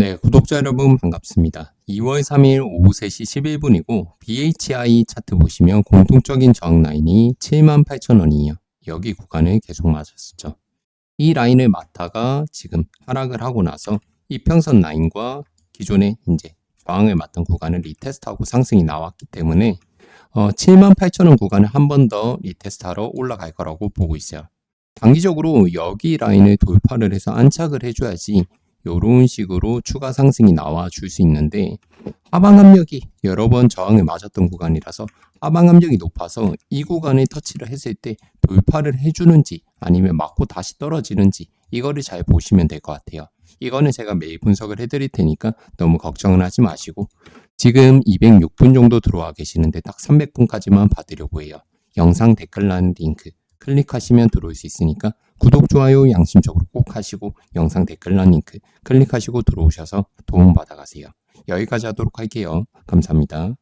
네, 구독자 여러분 반갑습니다. 2월 3일 오후 3시 11분이고 BHI 차트 보시면 공통적인 저항 라인이 78,000원이에요. 여기 구간을 계속 맞았었죠. 이 라인을 맞다가 지금 하락을 하고 나서 이평선 라인과 기존의 이제 저항을 맞던 구간을 리테스트하고 상승이 나왔기 때문에 어, 78,000원 구간을 한 번 더 리테스트하러 올라갈 거라고 보고 있어요. 단기적으로 여기 라인을 돌파를 해서 안착을 해줘야지 이런 식으로 추가 상승이 나와 줄 수 있는데 하방 압력이 여러 번 저항을 맞았던 구간이라서 하방 압력이 높아서 이 구간을 터치를 했을 때 돌파를 해주는지 아니면 맞고 다시 떨어지는지 이거를 잘 보시면 될 것 같아요. 이거는 제가 매일 분석을 해드릴 테니까 너무 걱정을 하지 마시고 지금 206분 정도 들어와 계시는데 딱 300분까지만 봐드려고 해요. 영상 댓글란 링크 클릭하시면 들어올 수 있으니까 구독, 좋아요 양심적으로 꼭 하시고 영상 댓글란 링크 클릭하시고 들어오셔서 도움 받아가세요. 여기까지 하도록 할게요. 감사합니다.